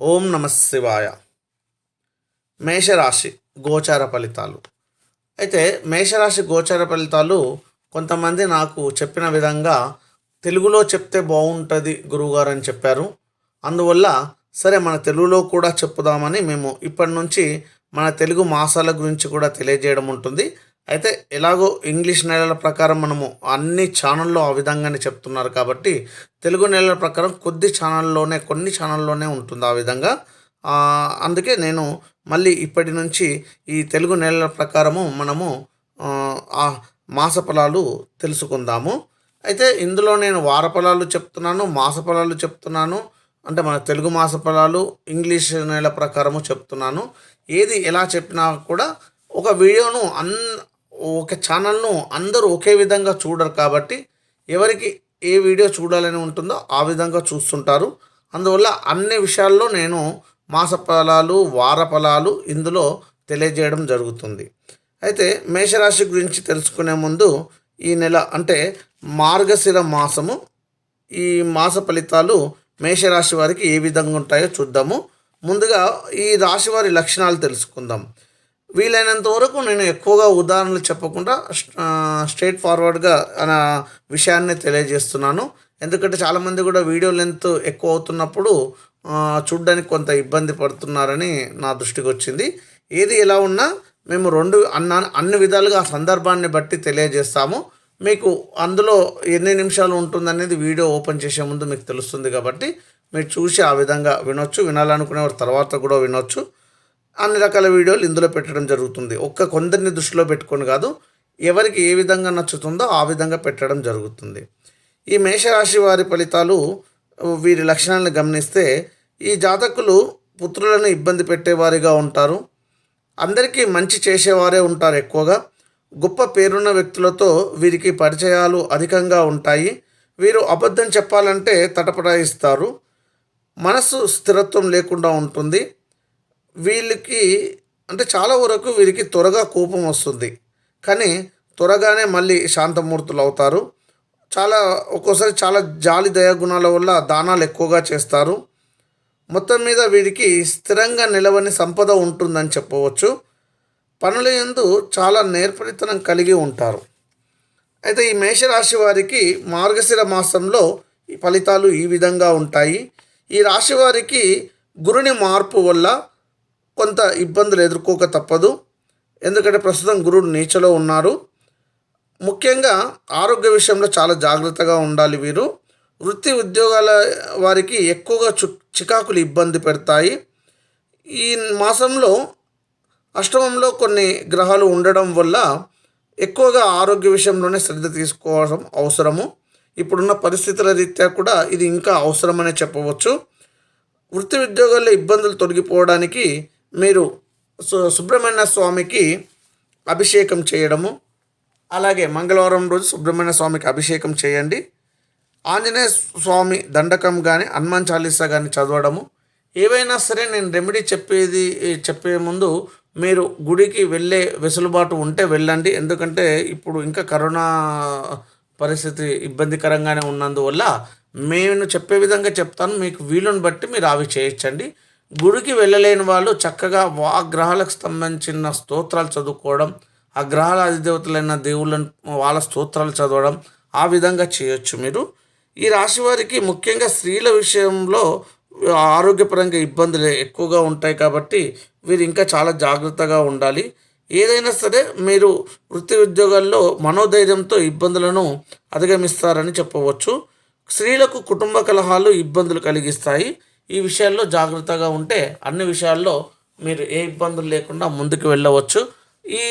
ఓం నమ శివాయ. మేషరాశి గోచార ఫలితాలు. అయితే మేషరాశి గోచార ఫలితాలు కొంతమంది నాకు చెప్పిన విధంగా తెలుగులో చెప్తే బాగుంటుంది గురువుగారు అని చెప్పారు. అందువల్ల సరే మన తెలుగులో కూడా చెప్పుదామని మేము ఇప్పటి నుంచి మన తెలుగు మాసాల గురించి కూడా తెలియజేయడం ఉంటుంది. అయితే ఎలాగో ఇంగ్లీష్ నెలల ప్రకారం మనము అన్ని ఛానల్లో ఆ విధంగానే చెప్తున్నారు కాబట్టి తెలుగు నెలల ప్రకారం కొద్ది ఛానల్లోనే కొన్ని ఛానల్లోనే ఉంటుంది ఆ విధంగా. అందుకే నేను మళ్ళీ ఇప్పటి నుంచి ఈ తెలుగు నెలల ప్రకారము మనము ఆ, ఆ మాస ఫలాలు తెలుసుకుందాము. అయితే ఇందులో నేను వార ఫలాలు చెప్తున్నాను మాస ఫలాలు చెప్తున్నాను అంటే మన తెలుగు మాస ఫలాలు ఇంగ్లీష్ నెల ప్రకారము చెప్తున్నాను. ఏది ఎలా చెప్పినా కూడా ఒక వీడియోను అన్ ఒక ఛానల్ను అందరూ ఒకే విధంగా చూడరు కాబట్టి ఎవరికి ఏ వీడియో చూడాలని ఉంటుందో ఆ విధంగా చూస్తుంటారు. అందువల్ల అన్ని విషయాల్లో నేను మాస ఫలాలు వార ఫలాలు ఇందులో తెలియజేయడం జరుగుతుంది. అయితే మేషరాశి గురించి తెలుసుకునే ముందు ఈ నెల అంటే మార్గశిర మాసము. ఈ మాస ఫలితాలు మేషరాశి వారికి ఏ విధంగా ఉంటాయో చూద్దాము. ముందుగా ఈ రాశి వారి లక్షణాలు తెలుసుకుందాం. వీలైనంత వరకు నేను ఎక్కువగా ఉదాహరణలు చెప్పకుండా స్ట్రైట్ ఫార్వర్డ్గా నా విషయాన్ని తెలియజేస్తున్నాను. ఎందుకంటే చాలామంది కూడా వీడియో లెంత్ ఎక్కువ అవుతున్నప్పుడు చూడడానికి చూడ్డానికి కొంత ఇబ్బంది పడుతున్నారని నా దృష్టికి వచ్చింది. ఏది ఎలా ఉన్నా మేము రెండు అన్న అన్ని విధాలుగా ఆ సందర్భాన్ని బట్టి తెలియజేస్తాము. మీకు అందులో ఎన్ని నిమిషాలు ఉంటుందనేది వీడియో ఓపెన్ చేసే ముందు మీకు తెలుస్తుంది కాబట్టి మీరు చూసి ఆ విధంగా వినొచ్చు. వినాలనుకునేవారు తర్వాత కూడా వినొచ్చు. అన్ని రకాల వీడియోలు ఇందులో పెట్టడం జరుగుతుంది. ఒక్క కొందరిని దృష్టిలో పెట్టుకొని కాదు ఎవరికి ఏ విధంగా నచ్చుతుందో ఆ విధంగా పెట్టడం జరుగుతుంది. ఈ మేషరాశి వారి ఫలితాలు వీరి లక్షణాలను గమనిస్తే ఈ జాతకులు పుత్రులను ఇబ్బంది పెట్టేవారిగా ఉంటారు. అందరికీ మంచి చేసేవారే ఉంటారు ఎక్కువగా. గొప్ప పేరున్న వ్యక్తులతో వీరికి పరిచయాలు అధికంగా ఉంటాయి. వీరు అబద్ధం చెప్పాలంటే తటపటాయిస్తారు. మనసు స్థిరత్వం లేకుండా ఉంటుంది. వీళ్ళకి అంటే చాలా వరకు వీరికి త్వరగా కోపం వస్తుంది. కానీ త్వరగానే మళ్ళీ శాంతమూర్తులు అవుతారు. చాలా ఒక్కోసారి చాలా జాలి దయా గుణాల వల్ల దానాలు ఎక్కువగా చేస్తారు. మొత్తం మీద వీరికి స్థిరంగా నిలవని సంపద ఉంటుందని చెప్పవచ్చు. పనుల ఎందు చాలా నేర్పరితనం కలిగి ఉంటారు. అయితే ఈ మేషరాశి వారికి మార్గశిర మాసంలో ఈ ఫలితాలు ఈ విధంగా ఉంటాయి. ఈ రాశి వారికి గురుని మార్పు వల్ల కొంత ఇబ్బందులు ఎదుర్కోక తప్పదు. ఎందుకంటే ప్రస్తుతం గురుడు నీచలో ఉన్నారు. ముఖ్యంగా ఆరోగ్య విషయంలో చాలా జాగ్రత్తగా ఉండాలి వీరు. వృత్తి ఉద్యోగాల వారికి ఎక్కువగా చు చికాకులు ఇబ్బంది పెడతాయి. ఈ మాసంలో అష్టమంలో కొన్ని గ్రహాలు ఉండడం వల్ల ఎక్కువగా ఆరోగ్య విషయంలోనే శ్రద్ధ తీసుకోవడం అవసరము. ఇప్పుడున్న పరిస్థితుల రీత్యా కూడా ఇది ఇంకా అవసరమనే చెప్పవచ్చు. వృత్తి ఉద్యోగాల్లో ఇబ్బందులు తొలగిపోవడానికి మీరు సు- సుబ్రహ్మణ్య స్వామికి అభిషేకం చేయడము అలాగే మంగళవారం రోజు సుబ్రహ్మణ్య స్వామికి అభిషేకం చేయండి. ఆంజనేయ స్వామి దండకం కానీ హనుమాన్ చాలీసా కానీ చదవడము. ఏవైనా సరే నేను రెమెడీ చెప్పేది చెప్పే ముందు మీరు గుడికి వెళ్ళే వెసులుబాటు ఉంటే వెళ్ళండి. ఎందుకంటే ఇప్పుడు ఇంకా కరోనా పరిస్థితి ఇబ్బందికరంగానే ఉన్నందువల్ల నేను చెప్పే విధంగా చెప్తాను. మీకు వీలుని బట్టి మీరు అవి చేయించండి గుడికి వెళ్ళలేని వాళ్ళు చక్కగా ఆ గ్రహాలకు సంబంధించిన స్తోత్రాలు చదువుకోవడం ఆ గ్రహాల అధిదేవతలైన దేవుళ్ళని వాళ్ళ స్తోత్రాలు చదవడం ఆ విధంగా చేయొచ్చు మీరు. ఈ రాశి వారికి ముఖ్యంగా స్త్రీల విషయంలో ఆరోగ్యపరంగా ఇబ్బందులు ఎక్కువగా ఉంటాయి కాబట్టి వీరు ఇంకా చాలా జాగ్రత్తగా ఉండాలి. ఏదైనా సరే మీరు వృత్తి ఉద్యోగాల్లో మనోధైర్యంతో ఇబ్బందులను అధిగమిస్తారని చెప్పవచ్చు. స్త్రీలకు కుటుంబ కలహాలు ఇబ్బందులు కలిగిస్తాయి. ఈ విషయాల్లో జాగ్రత్తగా ఉంటే అన్ని విషయాల్లో మీరు ఏ ఇబ్బందులు లేకుండా ముందుకు వెళ్ళవచ్చు. ఈ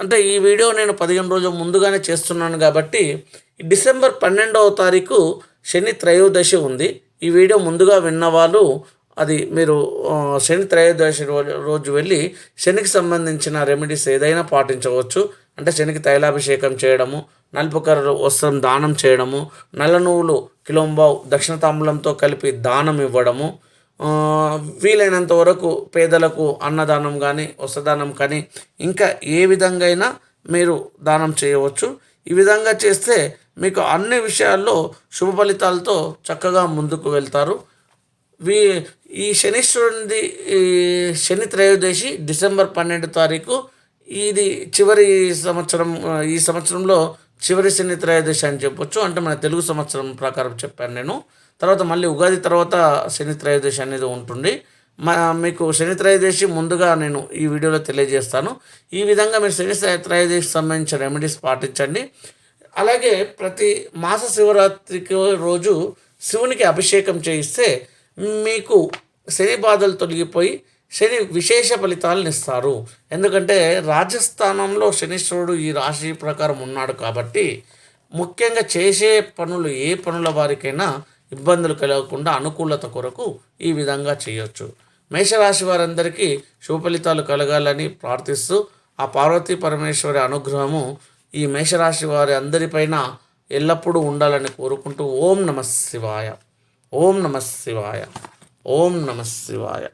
అంటే ఈ వీడియో నేను పదిహేను రోజులు ముందుగానే చేస్తున్నాను కాబట్టి డిసెంబర్ పన్నెండవ తారీఖు శని త్రయోదశి ఉంది. ఈ వీడియో ముందుగా విన్న వాళ్ళు అది మీరు శని త్రయోదశి రోజు రోజు వెళ్ళి శనికి సంబంధించిన రెమెడీస్ ఏదైనా పాటించవచ్చు. అంటే శనికి తైలాభిషేకం చేయడము నలుపు వస్త్రం దానం చేయడము నల్ల నువ్వులు కిలోంబావు దక్షిణ తాంబూలంతో కలిపి దానం ఇవ్వడము వీలైనంత వరకు పేదలకు అన్నదానం కానీ వస్త్రదానం కానీ ఇంకా ఏ విధంగా అయినా మీరు దానం చేయవచ్చు. ఈ విధంగా చేస్తే మీకు అన్ని విషయాల్లో శుభ ఫలితాలతో చక్కగా ముందుకు వెళ్తారు. వీ ఈ శనీశ్వరునిది శని త్రయోదశి డిసెంబర్ పన్నెండు తారీఖు ఇది చివరి సంవత్సరం ఈ సంవత్సరంలో చివరి శని త్రయోదశి అని చెప్పొచ్చు. అంటే మన తెలుగు సంవత్సరం ప్రకారం చెప్పాను నేను. తర్వాత మళ్ళీ ఉగాది తర్వాత శని త్రయోదశి అనేది ఉంటుంది. మా మీకు శని త్రయోదశి ముందుగా నేను ఈ వీడియోలో తెలియజేస్తాను. ఈ విధంగా మీరు శని త్రయోదశికి సంబంధించిన రెమెడీస్ పాటించండి. అలాగే ప్రతి మాస శివరాత్రికి రోజు శివునికి అభిషేకం చేయిస్తే మీకు శని బాధలు తొలగిపోయి శని విశేష ఫలితాలను ఇస్తారు. ఎందుకంటే రాజస్థానంలో శనిశ్వరుడు ఈ రాశి ప్రకారం ఉన్నాడు కాబట్టి ముఖ్యంగా చేసే పనులు ఏ పనుల వారికైనా ఇబ్బందులు కలగకుండా అనుకూలత కొరకు ఈ విధంగా చేయొచ్చు. మేషరాశి వారందరికీ శుభ ఫలితాలు కలగాలని ప్రార్థిస్తూ ఆ పార్వతీ పరమేశ్వరి అనుగ్రహము ఈ మేషరాశి వారి అందరిపైన ఎల్లప్పుడూ ఉండాలని కోరుకుంటూ ఓం నమ శివాయ. ఓం నమ శివాయ. ఓం నమ శివాయ.